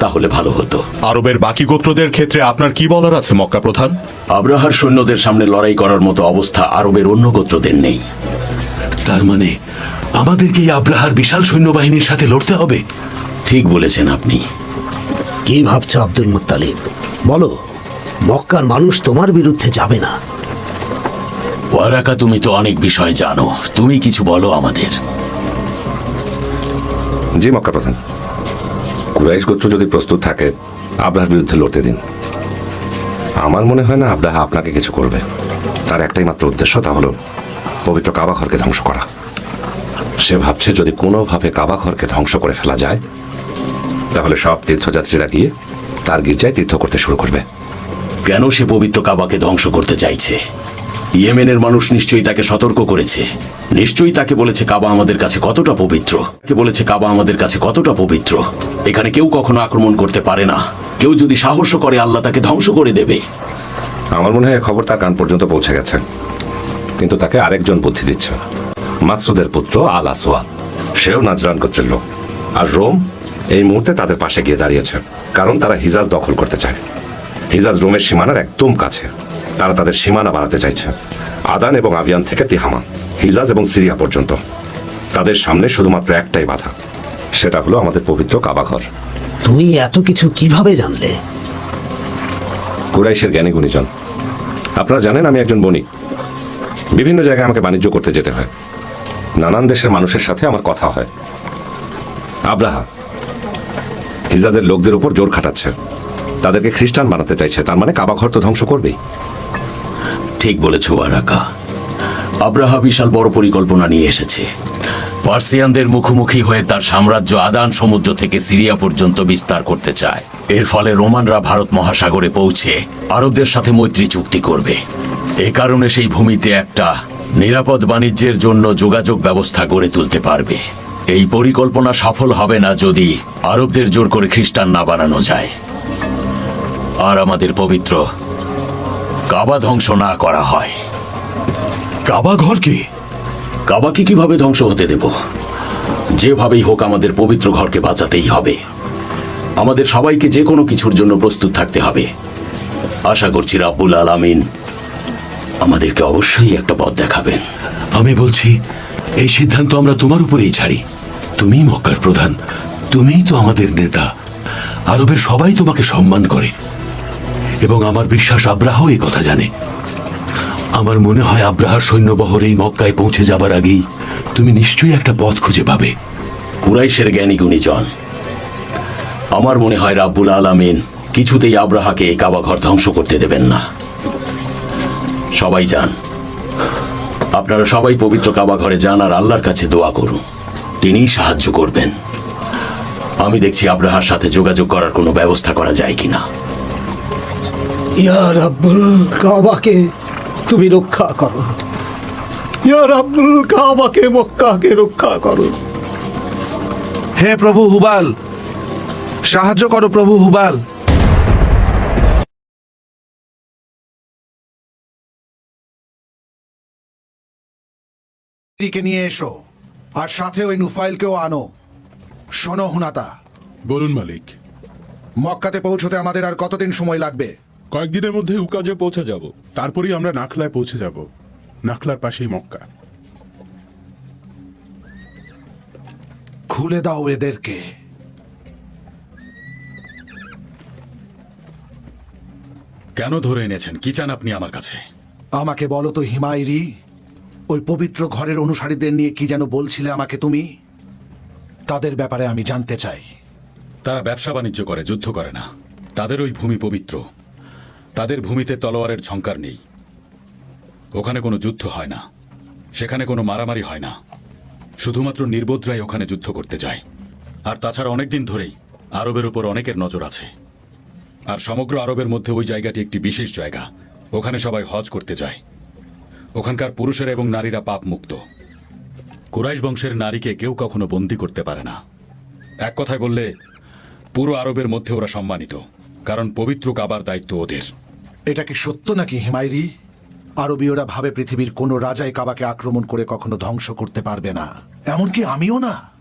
তাহলে ভালো হতো। আরবের বাকি গোত্রদের ক্ষেত্রে আপনার কি বলার আছে মক্কা প্রধান? আব্রাহার সৈন্যদের সামনে লড়াই করার মতো অবস্থা আরবের অন্য গোত্রদের নেই। তার মানে আমাদেরকে এই আব্রাহার বিশাল সৈন্যবাহিনীর সাথে লড়তে হবে? ঠিক বলেছেন আপনি। কি ভাবছ আব্দুল মুত্তালিব? বলো মক্কার মানুষ তোমার বিরুদ্ধে যাবে না। ওয়ারাকা তুমি তো অনেক বিষয় জানো। তুমি কিছু বলো আমাদের। জি মক্কা প্রধান। কুরাইশ গোত্র যদি প্রস্তুত থাকে আব্রাহার বিরুদ্ধে লড়তে দিন। আমার মনে হয় না আব্রাহা আপনাকে কিছু করবে। তার একটাই মাত্র উদ্দেশ্য, তা হলো পবিত্র কাবা ঘরকে ধ্বংস করা। সে ভাবছে, যদি কোনোভাবে কাবা ঘরকে ধ্বংস করে ফেলা যায়, তাহলে সব তীর্থযাত্রীরা গিয়ে তার গির্জায় তীর্থ করতে শুরু করবে। কেন সে পবিত্র কাবাকে ধ্বংস করতে চাইছে? ইয়েমেনের মানুষ নিশ্চয়ই তাকে সতর্ক করেছে। নিশ্চয়ই তাকে বলেছে, কাবা আমাদের কাছে কতটা পবিত্র? কে বলেছে, কাবা আমাদের কাছে কতটা পবিত্র? এখানে কেউ কখনো আক্রমণ করতে পারে না। কেউ যদি সাহস করে, আল্লাহ তাকে ধ্বংস করে দেবে। আমার মনে হয় খবর তার কান পর্যন্ত পৌঁছে গেছে। কিন্তু তাকে আরেকজন বুদ্ধি দিচ্ছে। মাকসুদের পুত্র আল আসওয়াদ সেও নাজরান গোত্রের লোক। আর রোম এই মুহূর্তে তাদের পাশে গিয়ে দাঁড়িয়েছে। কারণ তারা হিজাজ দখল করতে চায়। হিজাজ রোমের সীমানার একদম কাছে। তারা তাদের সীমানা বাড়াতে চাইছে। আদান এবং আবিয়ান থেকে তিহামা হিজাজ এবং সিরিয়া পর্যন্ত। তাদের সামনে শুধুমাত্র একটাই বাধা সেটা হলো আমাদের পবিত্র কাবাঘর তুমি এত কিছু কীভাবে জানলে? কুরাইশের জ্ঞানী গুণীজন আপনারা জানেন আমি একজন বণিক। বিভিন্ন জায়গায় আমাকে বাণিজ্য করতে যেতে হয়। নানান দেশের মানুষের সাথে আমার কথা হয়। আব্রাহা হিজাজের লোকদের উপর জোর খাটাচ্ছে। তাদেরকে খ্রিস্টান বানাতে চাইছে। তার মানে কাবাঘর তো ধ্বংস করবেই। ঠিক বলেছ ওয়ারাকা আব্রাহা বিশাল বড় পরিকল্পনা নিয়ে এসেছে। পার্সিয়ানদের মুখোমুখি হয়ে তার সাম্রাজ্য আদান সমুদ্র থেকে সিরিয়া পর্যন্ত বিস্তার করতে চায়। এর ফলে রোমানরা ভারত মহাসাগরে পৌঁছে আরবদের সাথে মৈত্রী চুক্তি করবে। এ কারণে সেই ভূমিতে একটা নিরাপদ বাণিজ্যের জন্য যোগাযোগ ব্যবস্থা গড়ে তুলতে পারবে। এই পরিকল্পনা সফল হবে না যদি আরবদের জোর করে খ্রিস্টান না বানানো যায়। আর আমাদের পবিত্র কাবা ধ্বংস না করা হয়। কাবা ঘরকে কাবাকে কীভাবে ধ্বংস হতে দেব? যেভাবেই হোক আমাদের পবিত্র ঘরকে বাঁচাতেই হবে। আমাদের সবাইকে যে কোনো কিছুর জন্য প্রস্তুত থাকতে হবে। আশা করছি রাব্বুল আলামিন আমাদেরকে অবশ্যই একটা পথ দেখাবেন। আমি বলছি, এই সিদ্ধান্ত আমরা তোমার উপরেই ছাড়ি। তুমি মক্কার প্রধান, তুমিই তো আমাদের নেতা। আরবের সবাই তোমাকে সম্মান করে। এবং আমার বিশ্বাস আব্রাহ এই কথা জানে। আমার মনে হয় আব্রাহার সৈন্যবহর এই মক্কায় পৌঁছে যাবার আগেই তুমি নিশ্চয়ই একটা পথ খুঁজে পাবে। কুরাইশের জ্ঞানী গুণীজন, আমার মনে হয় রাব্বুল আলামিন কিছুতেই আব্রাহাকে এই কাবা ঘর ধ্বংস করতে দেবেন না। সবাই যান। আপনারা সবাই পবিত্র কাবা ঘরে যান আর আল্লাহর কাছে দোয়া করুন। তিনিই সাহায্য করবেন। আমি দেখছি আব্রাহার সাথে যোগাযোগ করার কোনো ব্যবস্থা করা যায় কিনা। ইয়া রাব্বুল কাবাকে তুমি রক্ষা করো। ইয়া রাব্বুল কাবাকে মক্কাকে রক্ষা করো। হে প্রভু হুবাল সাহায্য করো প্রভু হুবাল। কে নিয়ে এসো আর সাথে ওই নুফাইলকেও আনো। শোনো হুনাতা। বলুন মালিক। মক্কাতে পৌঁছতে আমাদের আর কতদিন সময় লাগবে? কয়েকদিনের মধ্যে উকাজে পৌঁছে যাব। তারপরেই আমরা নাখলায় পৌঁছে যাব। নাখলার পাশেই মক্কা। খুলে দাও এদেরকে। কেন ধরে এনেছেন? কি চান আপনি আমার কাছে? আমাকে বলো তো হিমায়রি ওই পবিত্র ঘরের অনুসারীদের নিয়ে কি যেন বলছিলে আমাকে তুমি? তাদের ব্যাপারে আমি জানতে চাই। তারা ব্যবসা বাণিজ্য করে যুদ্ধ করে না। তাদের ওই ভূমি পবিত্র। তাদের ভূমিতে তলোয়ারের ঝঙ্কার নেই। ওখানে কোনো যুদ্ধ হয় না। সেখানে কোনো মারামারি হয় না। শুধুমাত্র নির্বোধরাই ওখানে যুদ্ধ করতে যায়। আর তাছাড়া অনেকদিন ধরেই আরবের উপর অনেকের নজর আছে। আর সমগ্র আরবের মধ্যে ওই জায়গাটি একটি বিশেষ জায়গা। ওখানে সবাই হজ করতে যায়। ওখানকার পুরুষেরা এবং নারীরা পাপ মুক্ত। কুরাইশ বংশের নারীকে কেউ কখনো বন্দি করতে পারে না। এক কথায় বললে, পুরো আরবের মধ্যে ওরা সম্মানিত, কারণ পবিত্র কাবার দায়িত্ব ওদের। এটা কি সত্য নাকি হিমায়রি আরবীয়রা ভাবে পৃথিবীর কোনো রাজাই কাবাকে আক্রমণ করে কখনো ধ্বংস করতে পারবে না। এমনকি আমিও না।